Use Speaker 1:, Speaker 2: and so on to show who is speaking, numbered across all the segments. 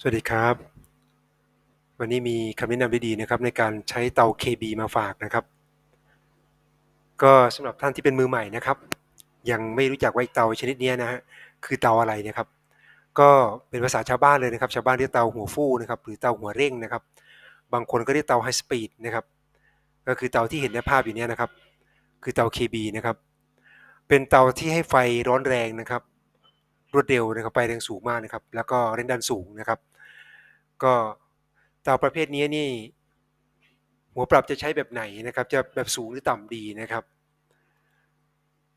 Speaker 1: สวัสดีครับ วันนี้มีคำแนะนำดีๆนะครับในการใช้เตา KB มาฝากนะครับ ก็สำหรับท่านที่เป็นมือใหม่นะครับ ยังไม่รู้จักว่าเตาชนิดนี้นะฮะคือเตาอะไรนะครับ ก็เป็นภาษาชาวบ้านเลยนะครับ ชาวบ้านเรียกเตาหัวฟู่นะครับหรือเตาหัวเร่งนะครับ บางคนก็เรียกเตาไฮสปีดนะครับก็คือเตาที่เห็นในภาพอยู่นี้นะครับ คือเตา KB นะครับ เป็นเตาที่ให้ไฟร้อนแรงนะครับ รวดเร็วนะครับไฟแรงสูงมากนะครับ แล้วก็แรงดันสูงนะครับ ก็เตาประเภทนี้นี่ หัวปรับจะใช้แบบไหนนะครับ จะแบบสูงหรือต่ำดีนะครับ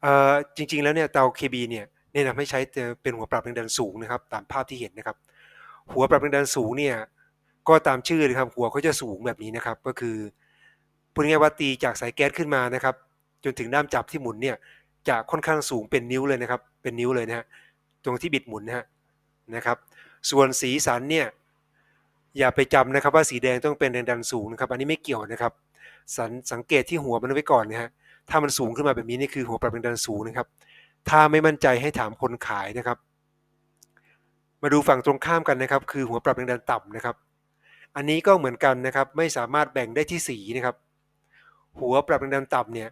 Speaker 1: เอ่อจริงๆแล้วเนี่ยเตา KB เนี่ยแนะนำให้ใช้เป็นหัวปรับแรงดันสูงนะครับ ตามภาพที่เห็นนะครับ หัวปรับแรงดันสูงเนี่ยก็ตามชื่อเลยครับหัวเขาจะสูงแบบนี้นะครับ ก็คือพูดง่ายว่าตีจากสายแก๊สขึ้นมานะครับ จนถึงด้ามจับที่หมุนเนี่ยจะค่อนข้างสูงเป็นนิ้วเลยนะครับ เป็นนิ้วเลยนะฮะตรงที่บิดหมุนนะฮะนะครับ ส่วนสีสันเนี่ย อย่าไปจำนะครับว่าสีแดงต้องเป็นแรงดันสูงนะครับ อันนี้ไม่เกี่ยวนะครับสังสังเกตที่หัวมันไว้ก่อนนะฮะถ้ามันสูงขึ้นมาแบบนี้นี่คือหัวปรับแรงดันสูงนะครับ ถ้าไม่มั่นใจให้ถามคนขายนะครับ มาดูฝั่งตรงข้ามกันนะครับ คือหัวปรับแรงดันต่ำนะครับ อันนี้ก็เหมือนกันนะครับ ไม่สามารถแบ่งได้ที่สีนะครับ หัวปรับแรงดันต่ำเนี่ย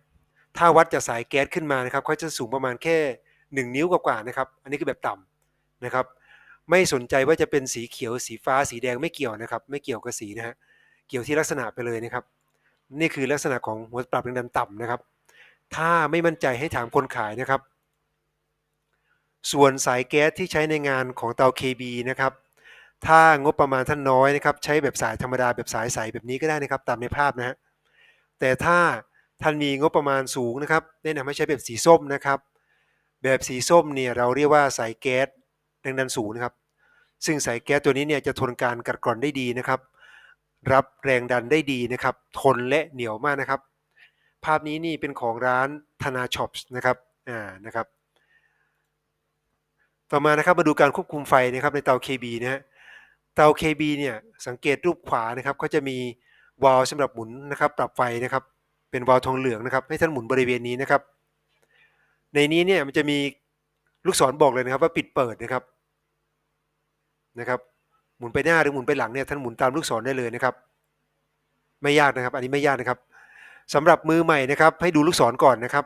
Speaker 1: ถ้าวัดจากสายแก๊สขึ้นมานะครับเขาจะสูงประมาณแค่ 1 นิ้วกว่าๆนะครับ อันนี้คือแบบต่ำนะครับ ไม่สนใจว่าจะเป็นสีเขียวสีฟ้าสีแดงไม่เกี่ยวนะครับ ไม่เกี่ยวกับสีนะฮะเกี่ยวที่ลักษณะไปเลยนะครับ นี่คือลักษณะของหัวปรับแรงดันต่ำนะครับ ถ้าไม่มั่นใจให้ถามคนขายนะครับ ส่วนสายแก๊สที่ใช้ในงานของเตา KB นะครับถ้างบประมาณท่านน้อยนะครับ ใช้แบบสายธรรมดาแบบสายใสแบบนี้ก็ได้นะครับ ตามในภาพนะฮะแต่ถ้าท่านมีงบประมาณสูงนะครับแนะนำให้ใช้แบบสีส้มนะครับ แบบสีส้มเนี่ยเราเรียกว่าสายแก๊สแรงดันสูงนะครับ ซึ่งสายแก๊สตัวนี้เนี่ยจะทนการกัดกร่อนได้ดีนะครับ รับแรงดันได้ดีนะครับ ทนและเหนียวมากนะครับ ภาพนี้นี่เป็นของร้านธนาช็อปส์นะครับอ่านะครับ ต่อมานะครับมาดูการควบคุมไฟนะครับในเตา KB นะฮะเตา KB เนี่ยสังเกตรูปขวานะครับเขาจะมีวาล์วสำหรับหมุนนะครับปรับไฟนะครับ เป็นวาล์วทองเหลืองนะครับ ให้ท่านหมุนบริเวณนี้นะครับ ในนี้เนี่ยมันจะมีลูกศรบอกเลยนะครับว่าปิดเปิดนะครับ นะครับหมุนไปหน้าหรือหมุนไปหลังเนี่ยท่านหมุนตามลูกศรได้เลยนะครับ ไม่ยากนะครับ อันนี้ไม่ยากนะครับสำหรับมือใหม่นะครับ ให้ดูลูกศรก่อนนะครับ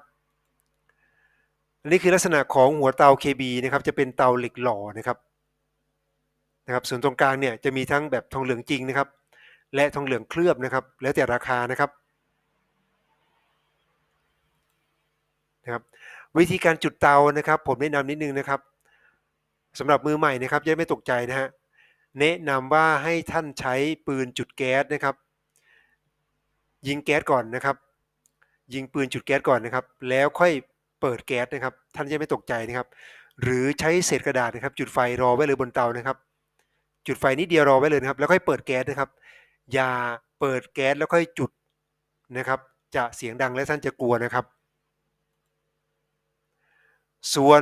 Speaker 1: อันนี้คือลักษณะของหัวเตา KB นะครับ จะเป็นเตาเหล็กหล่อนะครับนะครับส่วนตรงกลางเนี่ยจะมีทั้งแบบทองเหลืองจริงนะครับ และทองเหลืองเคลือบนะครับ แล้วแต่ราคานะครับนะครับวิธีการจุดเตานะครับ ผมแนะนำนิดนึงนะครับ สำหรับมือใหม่นะครับจะไม่ตกใจนะฮะแนะนำว่าให้ท่านใช้ปืนจุดแก๊สนะครับ ยิงแก๊สก่อนนะครับ ยิงปืนจุดแก๊สก่อนนะครับ แล้วค่อยเปิดแก๊สนะครับ ท่านจะไม่ตกใจนะครับ หรือใช้เศษกระดาษนะครับ จุดไฟรอไว้เลยบนเตานะครับ จุดไฟนิดเดียวรอไว้เลยนะครับ แล้วค่อยเปิดแก๊สนะครับ อย่าเปิดแก๊สแล้วค่อยจุดนะครับ จะเสียงดังและท่านจะกลัวนะครับ ส่วน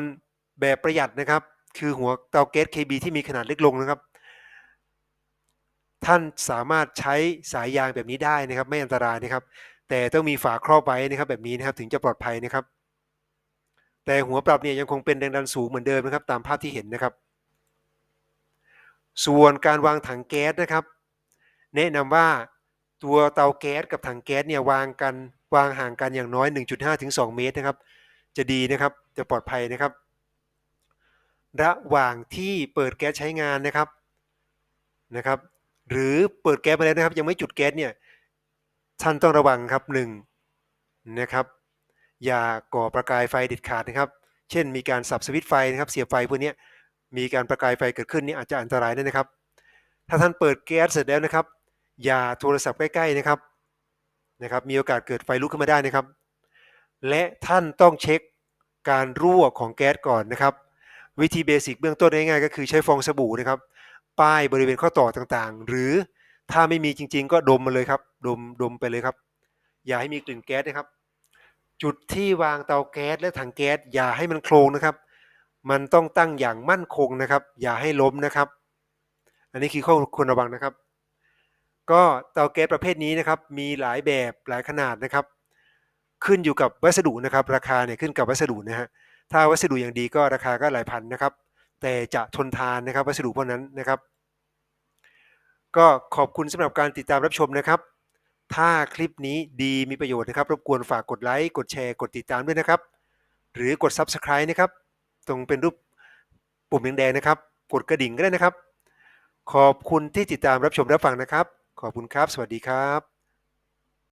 Speaker 1: แบบประหยัดนะครับ คือหัวเตาแก๊ส KB ที่มีขนาดเล็กลงนะครับ ท่านสามารถใช้สายยางแบบนี้ได้นะครับ ไม่อันตรายนะครับ แต่ต้องมีฝาครอบไว้นะครับ แบบนี้นะครับถึงจะปลอดภัยนะครับ แต่หัวปรับเนี่ยยังคงเป็นแรงดันสูงเหมือนเดิมนะครับ ตามภาพที่เห็นนะครับ ส่วนการวางถังแก๊สนะครับ แนะนำว่าตัวเตาแก๊สกับถังแก๊สเนี่ยวางกันวางห่างกันอย่างน้อย 1.5ถึง2เมตรนะครับ จะดีนะครับจะปลอดภัยนะครับ ระหว่างที่เปิดแก๊สใช้งานนะครับนะครับ หรือเปิดแก๊สมาแล้วนะครับ ยังไม่จุดแก๊สเนี่ยท่านต้องระวังครับหนึ่งนะครับ อย่าก่อประกายไฟเด็ดขาดนะครับ เช่น มีการสับสวิตช์ไฟนะครับ เสียบไฟพวกนี้มีการประกายไฟเกิดขึ้นนี่อาจจะอันตรายได้นะครับ ถ้าท่านเปิดแก๊สเสร็จแล้วนะครับ อย่าโทรศัพท์ใกล้ๆนะครับนะครับ มีโอกาสเกิดไฟลุกขึ้นมาได้นะครับ และท่านต้องเช็คการรั่วของแก๊สก่อนนะครับ วิธีเบสิกเบื้องต้นง่ายๆก็คือใช้ฟองสบู่นะครับ ป้ายบริเวณข้อต่อต่างๆ หรือถ้าไม่มีจริง ๆ ก็ดมมาเลยครับดมดมไปเลยครับ อย่าให้มีกลิ่นแก๊สนะครับ จุดที่วางเตาแก๊สและถังแก๊สอย่าให้มันโครงนะครับ มันต้องตั้งอย่างมั่นคงนะครับ อย่าให้ล้มนะครับ อันนี้คือข้อควรระวังนะครับ ก็เตาแก๊สประเภทนี้นะครับ มีหลายแบบหลายขนาดนะครับ ขึ้นอยู่กับวัสดุนะครับ ราคาเนี่ยขึ้นกับวัสดุนะฮะ ถ้าวัสดุอย่างดีก็ราคาก็หลายพันนะครับ แต่จะทนทานนะครับวัสดุพวกนั้นนะครับ ก็ขอบคุณสำหรับการติดตามรับชมนะครับ ถ้าคลิปนี้ดีมีประโยชน์นะครับ รบกวนฝากกดไลค์กดแชร์กดติดตามด้วยนะครับ หรือกด Subscribe นะครับ ตรงเป็นรูปปุ่มแดงๆนะครับ กดกระดิ่งก็ได้นะครับ ขอบคุณที่ติดตามรับชมรับฟังนะครับ ขอบคุณครับ สวัสดีครับ